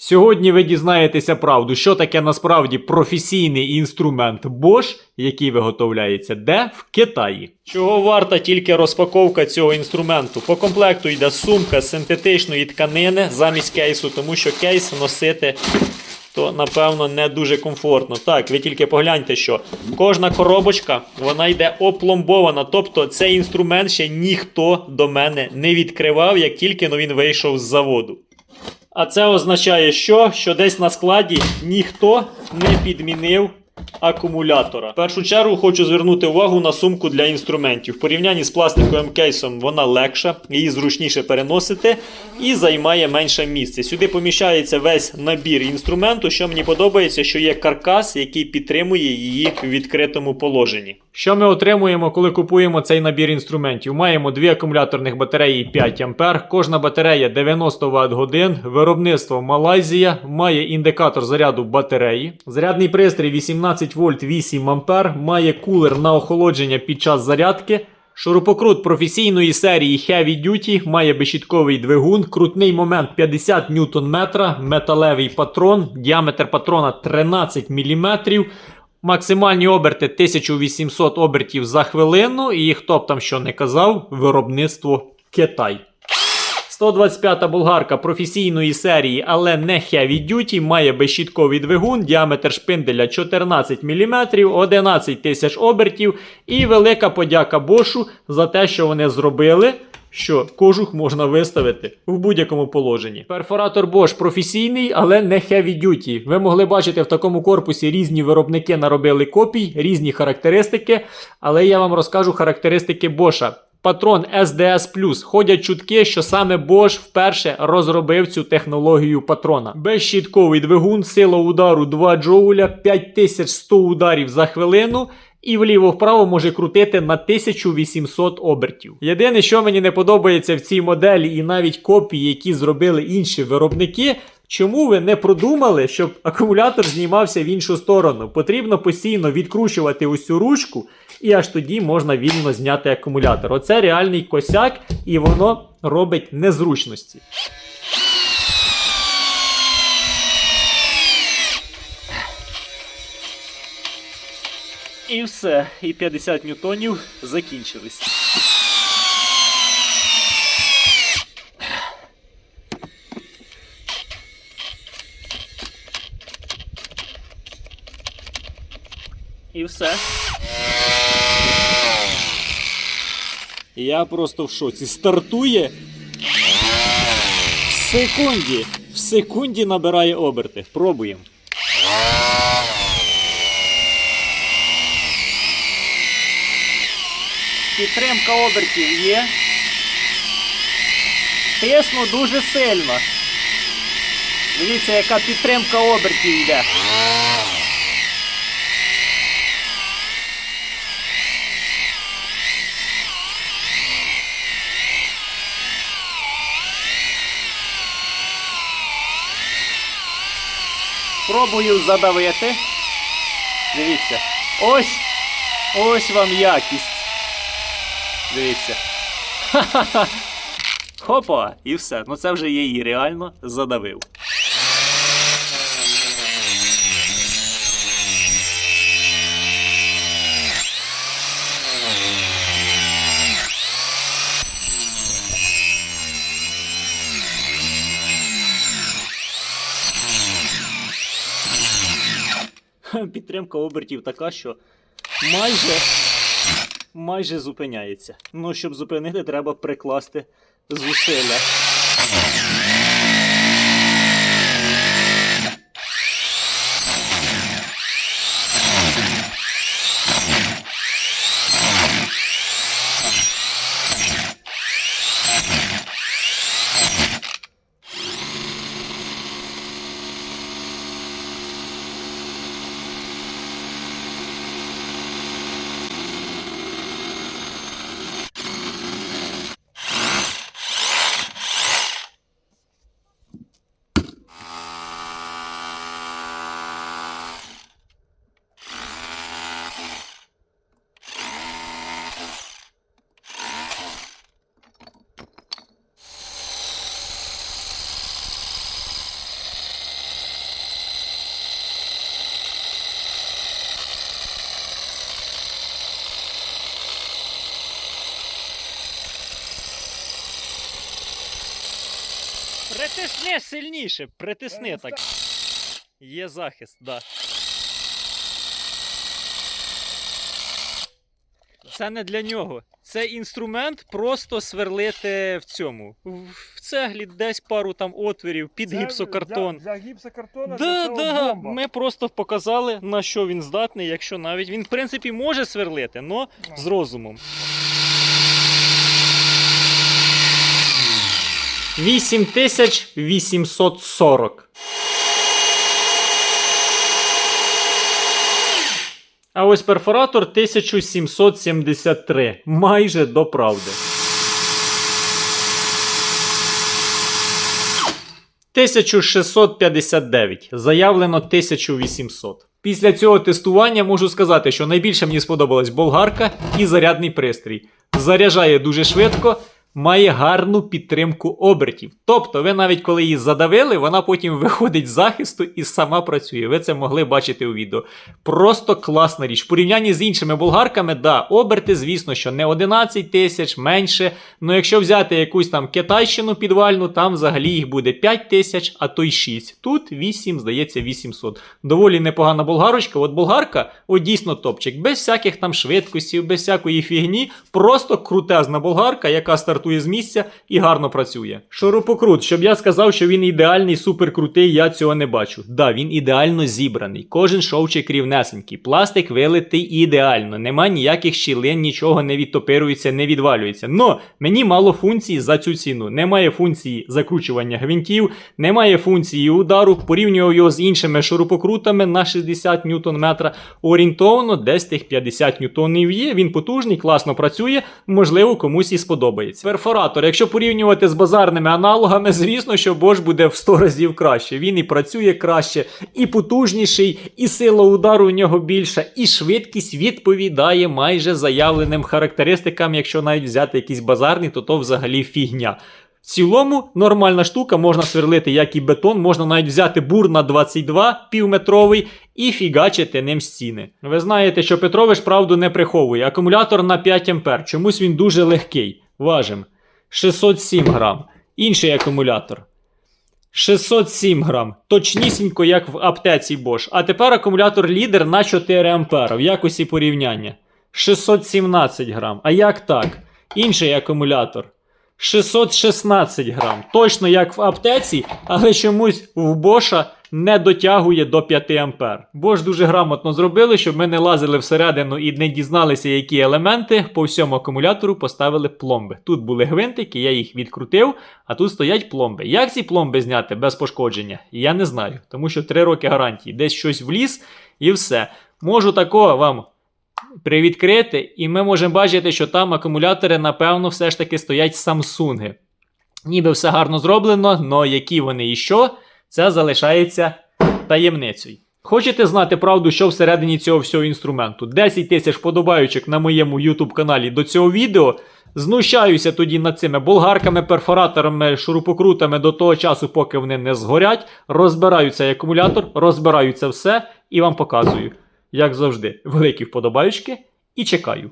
Сьогодні ви дізнаєтеся правду, що таке насправді професійний інструмент Bosch, який виготовляється де в Китаї. Чого варта тільки розпаковка цього інструменту? По комплекту йде сумка з синтетичної тканини замість кейсу, тому що кейс носити то напевно не дуже комфортно. Так, ви тільки погляньте, що кожна коробочка вона йде опломбована. Тобто цей інструмент ще ніхто до мене не відкривав, як тільки він вийшов з заводу. А це означає, що? що десь на складі ніхто не підмінив акумулятора. В першу чергу хочу звернути увагу на сумку для інструментів. В порівнянні з пластиковим кейсом вона легша, її зручніше переносити і займає менше місця. Сюди поміщається весь набір інструменту, що мені подобається, що є каркас, який підтримує її в відкритому положенні. Що ми отримуємо, коли купуємо цей набір інструментів? Маємо дві акумуляторних батареї 5 А, кожна батарея 90 Вт годин, виробництво Малайзія, має індикатор заряду батареї, зарядний пристрій 18 вольт 8 А, має кулер на охолодження під час зарядки. Шурупокрут професійної серії Heavy Duty. Має безщітковий двигун, крутний момент 50 Нм, металевий патрон, діаметр патрона 13 мм, максимальні оберти 1800 обертів за хвилину. І хто б там що не казав, виробництво Китай. 125-та болгарка професійної серії, але не Heavy Duty, має безщітковий двигун, діаметр шпинделя 14 мм, 11 тисяч обертів. І велика подяка Бошу за те, що вони зробили. Що кожух можна виставити в будь-якому положенні. Перфоратор Bosch професійний, але не heavy duty. Ви могли бачити в такому корпусі різні виробники наробили копій, різні характеристики. Але я вам розкажу характеристики Bosch. Патрон SDS Plus. ходять чутки, що саме Bosch вперше розробив цю технологію патрона. Безщітковий двигун, сила удару 2 джоуля, 5100 ударів за хвилину. І вліво-вправо може крутити на 1800 обертів. Єдине, що мені не подобається в цій моделі, і навіть копії, які зробили інші виробники. Чому ви не продумали, щоб акумулятор знімався в іншу сторону? Потрібно постійно відкручувати цю ручку, і аж тоді можна вільно зняти акумулятор. Оце реальний косяк, і воно робить незручності. І все, і 50 ньютонів закінчились. І все. Я просто в шоці. Стартує. В секунді. В секунді набирає оберти. Пробуємо. Підтримка обертів є. Тисну дуже сильно. Дивіться, яка підтримка обертів йде. Пробую задавити. Дивіться. Ось. Ось вам якість. Дивіться. Хопа, і все. Ну це вже я її реально задавив. Підтримка обертів така, що майже майже зупиняється. Ну, щоб зупинити, треба прикласти зусилля. Притисни сильніше, притисни так. Є захист, да. Це не для нього. Це інструмент просто сверлити в цьому. В цеглі десь пару там отворів під Це гіпсокартон. Для, для гіпсокартона Да, для да. бомба. Ми просто показали, на що він здатний, якщо навіть він, в принципі, може сверлити, але з розумом. 8840. А ось перфоратор 1773. Майже до правди. 1659. Заявлено 1800. Після цього тестування можу сказати, що найбільше мені сподобалась болгарка і зарядний пристрій. Заряджає дуже швидко, має гарну підтримку обертів. Тобто, ви навіть коли її задавили, вона потім виходить з захисту і сама працює. Ви це могли бачити у відео. Просто класна річ. В порівнянні з іншими болгарками, да, оберти, звісно, що не 11 тисяч, менше. Ну якщо взяти якусь там китайщину підвальну, там взагалі їх буде 5 тисяч, а то й 6. Тут 8, здається, 800. Доволі непогана болгарочка. От болгарка, от дійсно топчик, без всяких там швидкостей, без всякої фігні. Просто крутезна болгарка, яка стартує з місця і гарно працює. Шурупокрут, щоб я сказав, що він ідеальний, суперкрутий, я цього не бачу. Да, він ідеально зібраний. Кожен шовчик рівнесенький. Пластик вилитий ідеально. Нема ніяких щілин, нічого не відтопирується, не відвалюється. Но мені мало функцій за цю ціну. Немає функції закручування гвинтів, немає функції удару. Порівнював його з іншими шурупокрутами на 60 ньютон метра. Орієнтовно десь тих 50 ньютонів є. Він потужний, класно працює. Можливо, комусь і сподобається. Перфоратор, якщо порівнювати з базарними аналогами, звісно, що Bosch буде в 100 разів краще. Він і працює краще, і потужніший, і сила удару у нього більша, і швидкість відповідає майже заявленим характеристикам. Якщо навіть взяти якийсь базарний, то то взагалі фігня. В цілому нормальна штука, можна сверлити як і бетон, можна навіть взяти бур на 22 півметровий і фігачити ним стіни. Ви знаєте, що Петрович правду не приховує. Акумулятор на 5 ампер. Чомусь він дуже легкий. Важим. 607 грам. Інший акумулятор. 607 грам. Точнісінько, як в аптеці Bosch. А тепер акумулятор лідер на 4 ампера в якості порівняння. 617 грам. А як так? Інший акумулятор. 616 грам. Точно як в аптеці, але чомусь в Боша не дотягує до 5 ампер. Бош дуже грамотно зробили, щоб ми не лазили всередину і не дізналися, які елементи по всьому акумулятору поставили пломби. Тут були гвинтики, я їх відкрутив, а тут стоять пломби. Як ці пломби зняти без пошкодження? Я не знаю, тому що 3 роки гарантії. Десь щось вліз і все. Можу такого вам привідкрити, і ми можемо бачити, що там акумулятори, напевно, все ж таки стоять Samsung. Ніби все гарно зроблено, але які вони і що, це залишається таємницею. Хочете знати правду, що всередині цього всього інструменту? 10 тисяч подобаючок на моєму YouTube каналі до цього відео. Знущаюся тоді над цими болгарками, перфораторами, шурупокрутами до того часу, поки вони не згорять. Розбираю цей акумулятор, розбираю це все і вам показую. Як завжди, великі вподобаючки і чекаю.